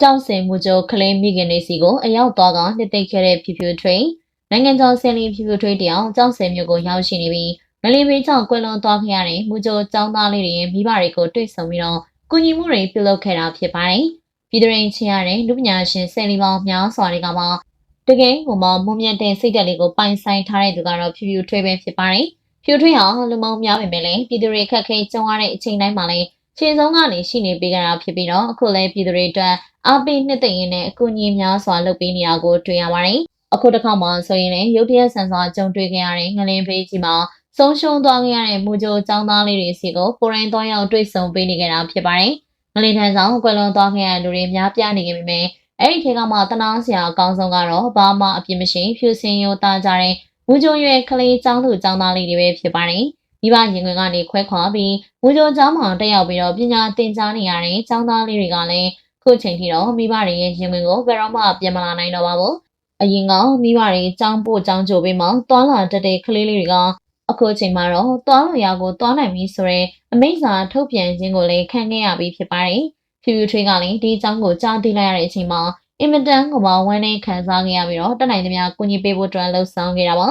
ကြောက်စင်မှုကြိုကလေးမိခင်လေးစီကိုအရောက်သွားကနှစ်သိမ့်ခဲ့တဲ့ဖြူဖြူထွေးနိုင်ငံကျော်ဆယ်လီဖြူဖြူထွေးတယောက်ကြောက်စင်မြို့ကိုရောက်ရှိနေပြီးမလီဘေးကြောင့်ကွယ်လွန်သွားခဲ့ရတဲ့မှုကြိုចောင်းသားလေးတွေရဲ့မိဘတွေကိုတွေ့ဆုံပြီးတော့ကူညီမှုတွေပြုလုပ်ခဲ့တာဖြစ်ပါတယ်။ပြည်သူရင်ချင်ရတဲ့လူပညာရှင်ဆယ်လီပေါင်းများစွာတွေကမှတကယ်ကိုမှမုံမြတ်တဲ့စိတ်ဓာတ်လေးကိုပိုင်ဆိုင်ထားတဲ့သူကတော့ဖြူဖြူထွေးပဲဖြစ်ပါတယ်။ဖြူထွေးဟာလူမုံများပေမဲ့လည်းပြည်သူတွေခက်ခဲကြုံရတဲ့အချိန်တိုင်းမှာလည်း ခြေဆုံးကနေရှိနေပေးကြတာဖြစ်ပြီးတော့အခုလည်းပြည်သူတွေအတွက် အားပေးနှစ်သိမ့်ရင်းနဲ့အကူအညီများစွာလုပ်ပေးနေတာကိုတွေ့ရပါတယ်။အခုတစ်ခါမှဆိုရင်လည်းရုတ်တရက်ဆန်စွာကြုံတွေ့ခဲ့ရတဲ့ငလင်ဖေးကြီးမှာဆုံးရှုံးသွားခဲ့ရတဲ့မူဂျိုចောင်းသားလေးတွေစီကိုကိုရိုင်းသွားရောက်တွေ့ဆုံပေးနေကြတာဖြစ်ပါတယ်။ငလင်ထန်ဆောင်ကွယ်လွန်သွားခဲ့ရတဲ့လူတွေများပြားနေခဲ့ပေမဲ့အဲ့ဒီထဲကမှတနာစရာအကောင်းဆုံးကတော့ဘာမှအပြစ်မရှိဖြူစင်ရိုသားကြတဲ့မူဂျိုရွယ်ကလေးចောင်းသူចောင်းသားလေးတွေပဲဖြစ်ပါတယ်။ မိဘရင်ခွင်ကနေခွဲခွာပြီးမူကြိုကျောင်းမှာတက်ရောက်ပြီးတော့ပညာသင်ကြားနေရတဲ့ကျောင်းသားလေးတွေကလည်းခုချိန်ထိတော့မိဘတွေရဲ့ရင်ခွင်ကိုဘယ်တော့မှပြန်မလာနိုင်တော့ပါဘူး။အရင်ကမိဘတွေကျောင်းပို့ကျောင်းကြိုပေးမှသွားလာတက်တဲ့ကလေးလေးတွေကအခုချိန်မှာတော့သွားလို့ရကိုသွားနိုင်ပြီဆိုရင်အမိစာထုတ်ပြန်ခြင်းကိုလည်းခံခဲ့ရပြီးဖြစ်ပါတယ်။ဖြူဖြူထွေးကလည်းဒီအကြောင်းကိုကြားသိလိုက်ရတဲ့အချိန်မှာအင်မတန်ကမှဝမ်းနည်းခံစားခဲ့ရပြီးတော့တက်နိုင်သမျှကူညီပေးဖို့အတွက်လှုံ့ဆော်ခဲ့တာပါ